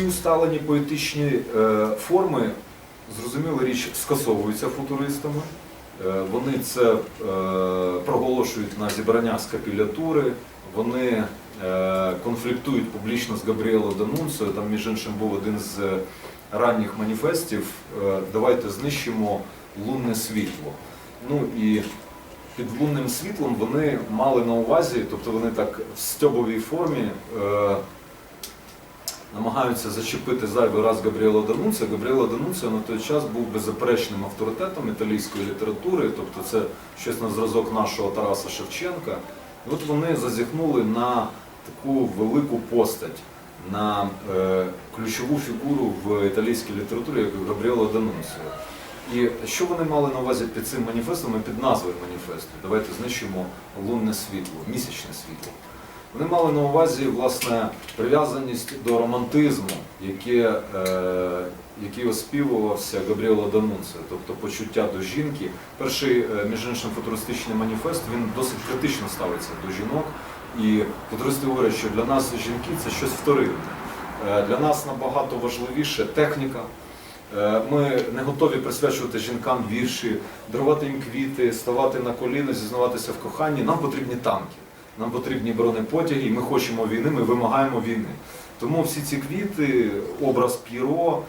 Всі усталені поетичні е, форми, зрозуміла річ, скасовуються футуристами. Е, Вони це е, проголошують на зібраннях скапілятури, вони е, конфліктують публічно з Габріело Данунцо. Там, між іншим, був один з ранніх маніфестів. Давайте знищимо лунне світло. Ну і під лунним світлом вони мали на увазі, тобто вони так в стьобовій формі. Намагаються зачепити зайвий раз Габріело Данунця. Габріело Данунця на той час був беззаперечним авторитетом італійської літератури, тобто це щось на зразок нашого Тараса Шевченка. І от вони зазіхнули на таку велику постать, на е, ключову фігуру в італійській літературі, як Габріело Данунціо. І що вони мали на увазі під цим маніфестом і під назвою маніфесту? Давайте знищимо лунне світло, місячне світло. Вони мали на увазі власне прив'язаність до романтизму, яке, е, який оспівувався Габріело Данунце, тобто почуття до жінки. Перший, е, між іншим, футуристичний маніфест він досить критично ставиться до жінок. І футуристи говорять, що для нас жінки це щось вторинне. Е, Для нас набагато важливіше техніка. Е, Ми не готові присвячувати жінкам вірші, дарувати їм квіти, ставати на коліна, зізнаватися в коханні. Нам потрібні танки, нам потрібні бронепотяги, і ми хочемо війни, ми вимагаємо війни. Тому всі ці квіти, образ П'єро,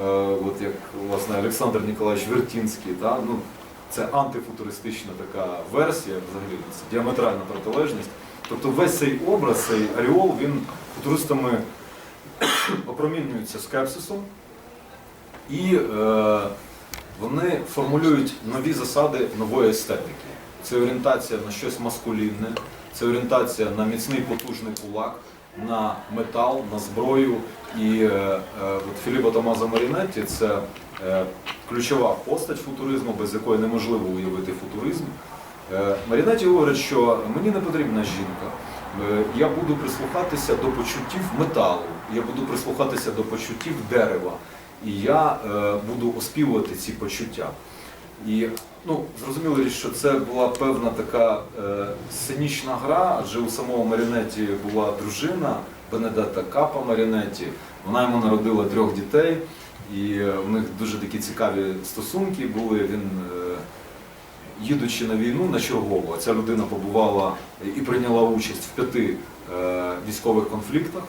е, от як власне Олександр Ніколаєвич Вертінський, та, ну, це антифутуристична така версія, взагалі це діаметральна протилежність. Тобто весь цей образ, цей аріол, він футуристами опромінюється скепсисом. І е, вони формулюють нові засади нової естетики. Це орієнтація на щось маскулінне, це орієнтація на міцний потужний кулак, на метал, на зброю. І е, е, от Філіппо Томазо Марінетті це е, ключова постать футуризму, без якої неможливо уявити футуризм. Е, Марінетті говорить, що мені не потрібна жінка. Е, Я буду прислухатися до почуттів металу, я буду прислухатися до почуттів дерева, і я е, буду оспівувати ці почуття. І ну, зрозуміло, що це була певна така е, сценічна гра, адже у самого Марінетті була дружина Бенедетта Капа Марінетті. Вона йому народила трьох дітей, і в них дуже такі цікаві стосунки були. Він е, їдучи на війну на чергову, ця людина побувала і прийняла участь в п'яти е, військових конфліктах.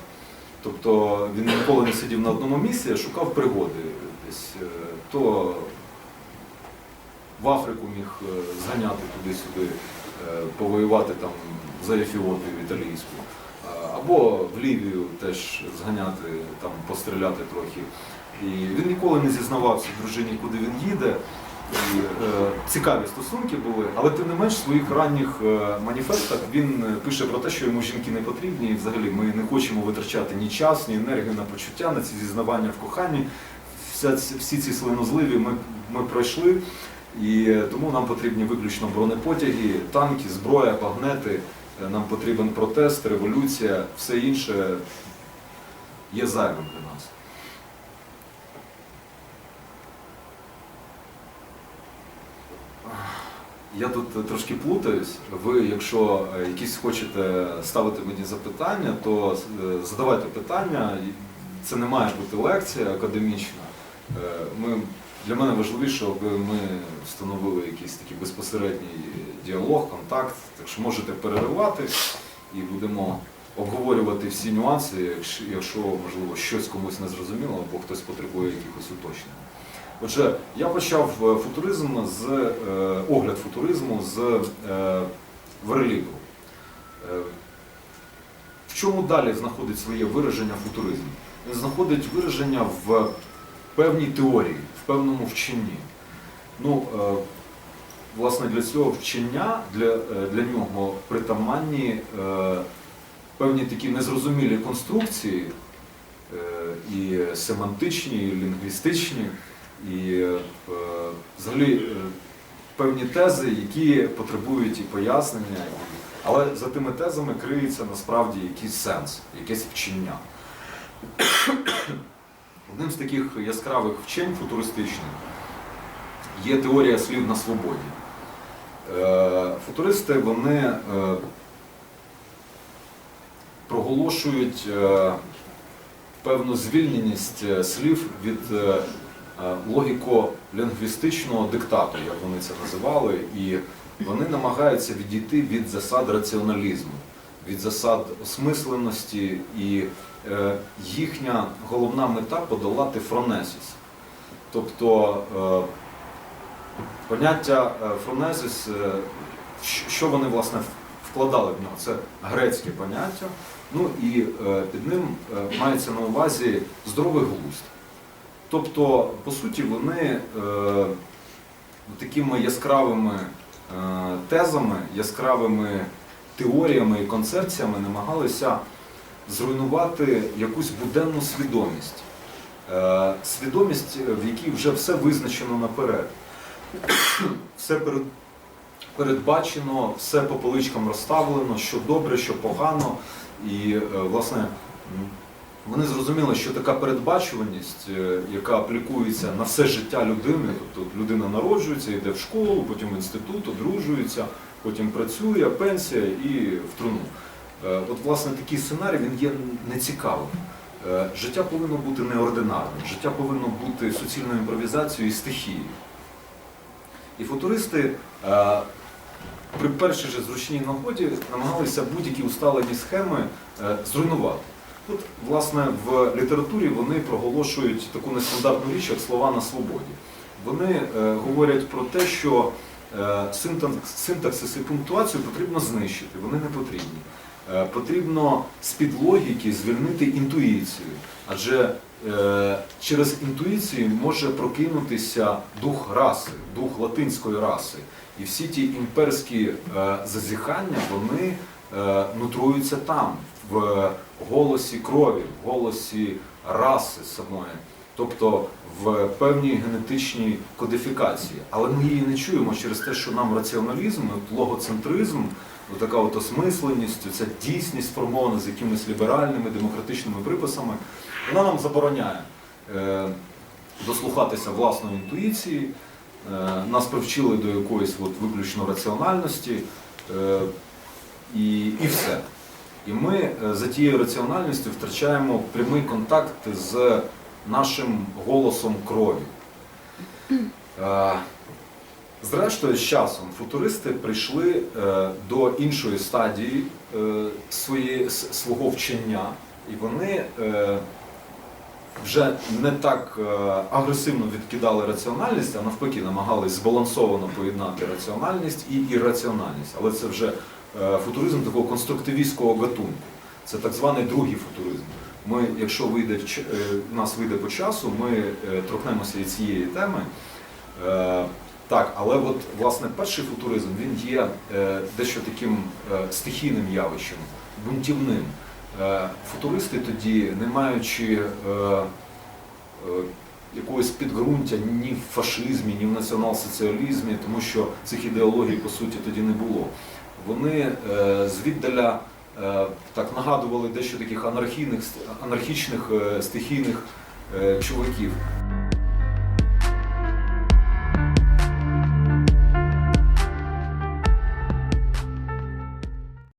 Тобто він ніколи не сидів на одному місці, а шукав пригоди десь. е, То в Африку міг е, зганяти туди-сюди, е, повоювати там за Ефіопію італійську. Або в Лівію теж зганяти, там постріляти трохи. І він ніколи не зізнавався дружині, куди він їде. І, е, цікаві стосунки були, але тим не менш в своїх ранніх е, маніфестах він е, пише про те, що йому жінки не потрібні, і взагалі ми не хочемо витрачати ні час, ні енергію на почуття, на ці зізнавання в коханні. Вся, всі ці слинозливі ми, ми пройшли, і е, тому нам потрібні виключно бронепотяги, танки, зброя, багнети. Е, Нам потрібен протест, революція, все інше є зайвим для нас. Я тут трошки плутаюсь. Ви, якщо е, якісь хочете ставити мені запитання, то е, задавайте питання. Це не має бути лекція академічна. Е, Ми, для мене важливіше, аби ми встановили якийсь такий безпосередній діалог, контакт. Так що можете переривати і будемо обговорювати всі нюанси, якщо, можливо щось комусь не зрозуміло, або хтось потребує якихось уточнень. Отже, я почав е, футуризм з е, огляд футуризму з е, Верлігу. Е, в чому далі знаходить своє вираження футуризм? Він знаходить вираження в певній теорії, певному вченні. Ну, е, власне, для цього вчення, для, е, для нього притаманні е, певні такі незрозумілі конструкції, і семантичні, і лінгвістичні, і взагалі певні тези, які потребують і пояснення, але за тими тезами криється насправді якийсь сенс, якесь вчення. Одним з таких яскравих вчень футуристичних є теорія слів на свободі. Е, Футуристи вони е, проголошують е, певну звільненість слів від логіко-лінгвістичного диктату, як вони це називали, і вони намагаються відійти від засад раціоналізму, від засад осмисленості, і їхня головна мета подолати фронезіс. Тобто е, поняття е, фронезис, е, що вони власне вкладали в нього? Це грецьке поняття. Ну і е, під ним е, мається на увазі здоровий глузд. Тобто, по суті, вони е, такими яскравими е, тезами, яскравими теоріями і концепціями намагалися зруйнувати якусь буденну свідомість. Е, Свідомість, в якій вже все визначено наперед. Все передбачено, все по поличкам розставлено, що добре, що погано. І, е, власне, вони зрозуміли, що така передбачуваність, е, яка аплікується на все життя людини, тобто людина народжується, йде в школу, потім в інститут, одружується, потім працює, пенсія і в труну. Е, От, власне, такий сценарій він є нецікавим. Е, Життя повинно бути неординарним, життя повинно бути суцільною імпровізацією і стихією. І футуристи е, при першій же зручній нагоді намагалися будь-які усталені схеми зруйнувати. Тут, власне, в літературі вони проголошують таку нестандартну річ, як слова на свободі. Вони говорять про те, що е, синтакс, синтаксис і пунктуацію потрібно знищити, вони не потрібні. Е, потрібно з-під логіки звільнити інтуїцію, адже е, через інтуїцію може прокинутися дух раси, дух латинської раси. І всі ті імперські е, зазіхання, вони нутруються там, в голосі крові, в голосі раси самої, тобто в певній генетичній кодифікації. Але ми її не чуємо через те, що нам раціоналізм, логоцентризм, така от осмисленість, ця дійсність сформована з якимись ліберальними демократичними приписами, вона нам забороняє е, дослухатися власної інтуїції. Е, Нас привчили до якоїсь от виключно раціональності е, і, і все. І ми за тією раціональністю втрачаємо прямий контакт з нашим голосом крові. Зрештою, з часом футуристи прийшли е, до іншої стадії е, своєї, свого вчення, і вони е, вже не так агресивно відкидали раціональність, а навпаки намагались збалансовано поєднати раціональність і ірраціональність. Але це вже футуризм такого конструктивістського гатунку. Це так званий другий футуризм. Ми, якщо вийде нас вийде по часу, ми торкнемося і цієї теми. Так, але от власне перший футуризм він є е, дещо таким е, стихійним явищем, бунтівним. Е, Футуристи тоді, не маючи е, е, якогось підґрунтя ні в фашизмі, ні в націонал-соціалізмі, тому що цих ідеологій по суті тоді не було. Вони е, звіддаля е, так нагадували дещо таких анархійних, анархічних е, стихійних е, чуваків.